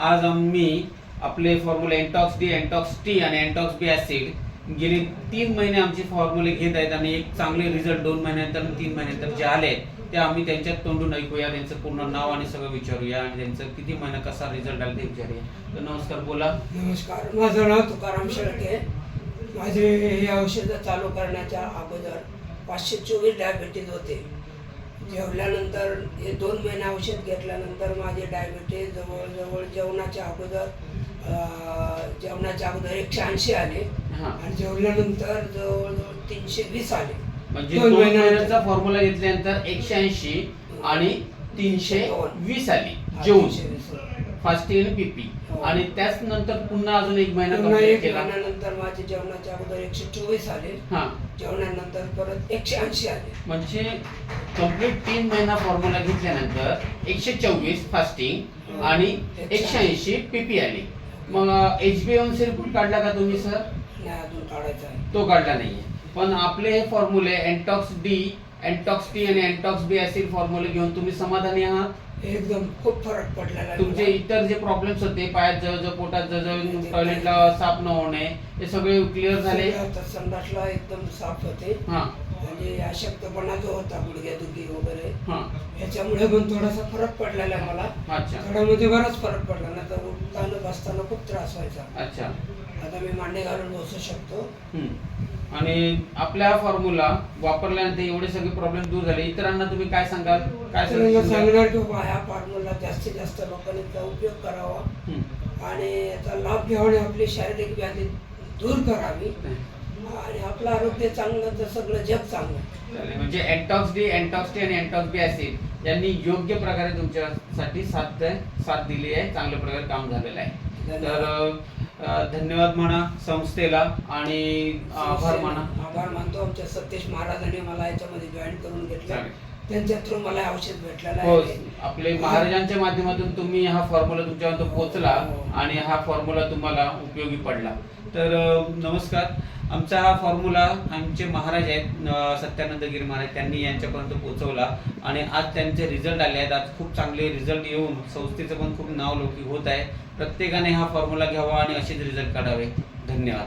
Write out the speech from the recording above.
आज आम्ही आपले फॉर्म्युले एन्टॉक्स डी एन्टॉक्स टी आणि एन्टॉक्स बी ऍसिड गेले तीन महिने आमचे फॉर्म्युले घेत आहेत आणि एक चांगले रिझल्ट दोन महिन्यानंतर तीन महिन्यानंतर जे आले ते आम्ही त्यांच्यात तोंडून ऐकूया त्यांचं पूर्ण नाव आणि सगळं विचारूया आणि त्यांचं किती महिना कसा रिझल्ट आला ते विचारूया. तर नमस्कार बोला. नमस्कार माझं नाव तुकाराम शेळके माझे हे औषधं चालू करण्याच्या अगोदर पाचशे चोवीस डायबिटीज होते. जेवल्यानंतर हे दोन महिने औषध घेतल्यानंतर माझे डायबिटीज जवळजवळ जेवणाच्या अगोदर जेवणाच्या अगोदर एकशे ऐंशी आले. हा. आणि जेवल्यानंतर जवळजवळ तीनशे वीस आले. म्हणजे दोन दोन महिन्यानंतर. महिन्याचा फॉर्म्युला घेतल्यानंतर एकशे ऐंशी आणि तीनशे वीस आली. जेवून. 320. फास्टिंग आणि पीपी हो. आणि त्याच नंतर पुन्हा अजून एक महिना पुन्हा एक केला. महिन्यानंतर माझे जेवणाच्या अगोदर एकशे चोवीस आले. हा. जेवणानंतर परत एकशे ऐंशी आले. म्हणजे कंप्लीट तीन महिना फॉर्म्युला घेतल्यानंतर एकशे चोवीस फास्टिंग आणि एकशे ऐंशी पीपी आली. मग H B N C report काढला का तुम्ही सर? नाही अजून काढायचा आहे. तो काढला नाहीये. पण आपले हे फॉर्म्युले एन्टॉक्स डी एन्टॉक्स टी आणि एन्टॉक्स बी ऍसिड फॉर्म्युले घेऊन तुम्ही समाधानी आहात? एकदम खूप फरक पडलेला तुमचे. इतर जे प्रॉब्लेम्स होते पायात जवळ पोटात जवळ टॉयलेटला साफ न होणे हे सगळे क्लिअर झाले? संडासला एकदम साफ होते. हा. म्हणजे अशक्तपणा जो होता गुडघ्यादुखी वगैरे हा. ह्याच्यामुळे पण थोडासा फरक पडलेला आहे मला. अच्छा. थोड्यामध्ये बराच फरक पडला ना तर उठताना बसताना खूप त्रास व्हायचा. अच्छा. आता मी मांडे घालून बसू शकतो. हम्म. आणि आपल्या फॉर्म्युला वापरल्यानंतर एवढे सगळे प्रॉब्लेम दूर झाले. इतरांना तुम्ही काय सांगाल? काय तर मी द्याल? सांगणार की ह्या फॉर्म्युला जास्तीत जास्त लोकांनी त्याचा उपयोग करावा. हम्म. आणि याचा लाभ घ्यावा आणि आपली शारीरिक व्याधी दूर करावी. आणि आपलं आरोग्य चांगलं तर सगळं जग चांगलं. चालेल. म्हणजे एन्टॉक्स डी एन्टॉक्स टी आणि एन्टॉक्स बी ऍसिड यांनी योग्य प्रकारे तुमच्यासाठी साथ साथ दिली आहे. चांगल्या प्रकारे काम झालेलं आहे. तर अ, धन्यवाद म्हणा संस्थेला आणि आभार माना आभार मानतो आमच्या सतीश महाराजांनी मला याच्यामध्ये जॉईन करून घेतलं. त्यांच्या थ्रू मला औषध भेटलेलं हो आहे. आपले महाराजांच्या माध्यमातून तुम्ही हा फॉर्म्युला तुमच्यापर्यंत पोहोचला आणि हा फॉर्म्युला तुम्हाला उपयोगी पडला. तर अ, नमस्कार. आमचा हा फॉर्म्युला आमचे महाराज आहेत अ, सत्यानंद गिरी महाराज त्यांनी यांच्यापर्यंत पोहोचवला आणि आज त्यांचे रिझल्ट आले आहेत. आज खूप चांगले रिझल्ट येऊन संस्थेचं पण खूप नाव लौकिक होत आहे. प्रत्येकाने हा फॉर्म्युला घ्यावा आणि असेच रिझल्ट काढावे. धन्यवाद.